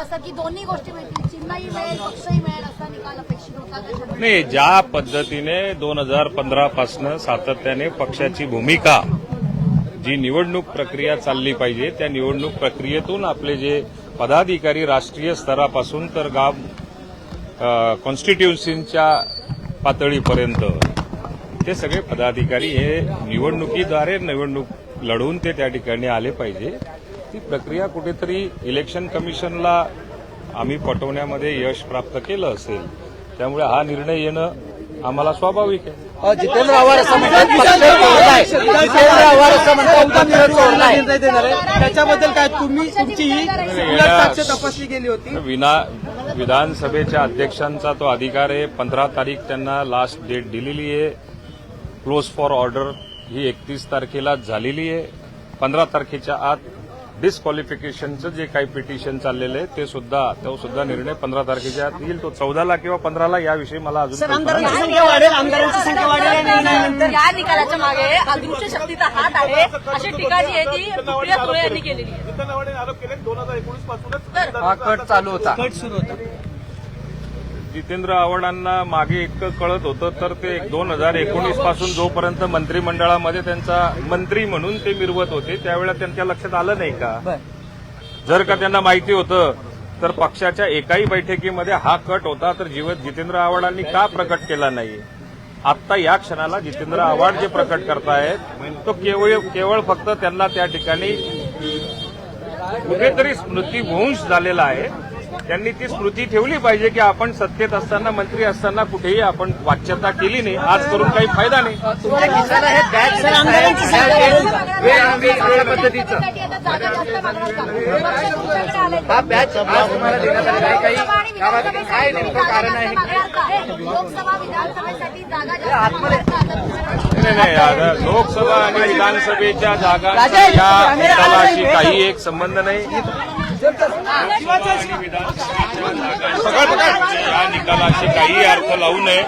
असं की दोन्ही गोष्टी मिळतील. चिन्हही मिळेल पक्षही मिळेल असा निकाल अपेक्षित होता नाही ज्या पद्धतीने दोन हजार पंधरा पासनं सातत्याने पक्षाची भूमिका जी निवडणूक प्रक्रिया चालली पाहिजे त्या निवडणूक प्रक्रियेतून आपले जे पदाधिकारी राष्ट्रीय स्तरापासून तर गाव कॉन्स्टिट्युन्सीच्या पातळीपर्यंत ते सगळे पदाधिकारी हे निवडणुकीद्वारे निवडणूक लढवून ते त्या ठिकाणी आले पाहिजे. ती प्रक्रिया कुठेतरी इलेक्शन कमिशनला आम्ही पटवण्यामध्ये यश प्राप्त केलं असेल. त्यामुळे हा निर्णय येणं आम्हाला स्वाभाविक आहे. जितेंद्र आव्हाड असं म्हणतात जितेंद्र आव्हाड असं म्हणतात त्याच्याबद्दल काय तुम्ही तुमची ही उलट साक्ष तपासली गेली होती? विना विधानसभेच्या अध्यक्षांचा तो अधिकार आहे. पंधरा तारीख त्यांना लास्ट डेट दिलेली आहे. क्लोज फॉर ऑर्डर ही एकतीस तारखेला झालेली आहे. पंधरा तारखेच्या आत डिस्क्वालिफिकेशनचं जे काही पिटिशन चाललेलं आहे ते सुद्धा तो सुद्धा निर्णय पंधरा तारखेच्या आत येईल. तो चौदाला किंवा पंधराला याविषयी मला अजून कल्पना नाही. आमदारांची संख्या वाढेल. आमदारांची संख्या वाढेल या निकालाच्या मागे अदृश्य शक्तीचा हात आहे. अशी टीका जी आहे ती सुप्रिया सुळे यांनी केलेली आहे. हा कट चालू होता. कट सुरू होता. जितेंद्र आव्हाडांना मागे इतकं कळत होतं तर ते दोन हजार एकोणीसपासून जोपर्यंत मंत्रिमंडळामध्ये त्यांचा मंत्री म्हणून ते मिरवत होते त्यावेळेला त्यांच्या लक्षात आलं नाही का? जर का त्यांना माहिती होतं तर पक्षाच्या एकाही बैठकीमध्ये हा कट होता तर जीवन जितेंद्र आव्हाडांनी का प्रकट केला नाही? आत्ता या क्षणाला जितेंद्र आव्हाड जे प्रकट करतायत तो केवळ केवळ फक्त त्यांना त्या ठिकाणी कुठेतरी स्मृतीभ्रंश झालेला आहे. त्यांनी ती स्मृती ठेवली पाहिजे की आपण सत्तेत असताना मंत्री असताना कुठेही आपण वाच्यता केली नाही. आज करून काही फायदा नाही. हे हा बॅच आज तुम्हाला देण्यात आलेला काही काय नेमकं जागा कारण जास्त आहे नाही नाही आता लोकसभा आणि विधानसभेच्या जागा या निकालाशी काही एक संबंध नाही. लोकसभा आणि विधानसभेच्या जागांच्या या निकालाशी काही अर्थ लावू नये.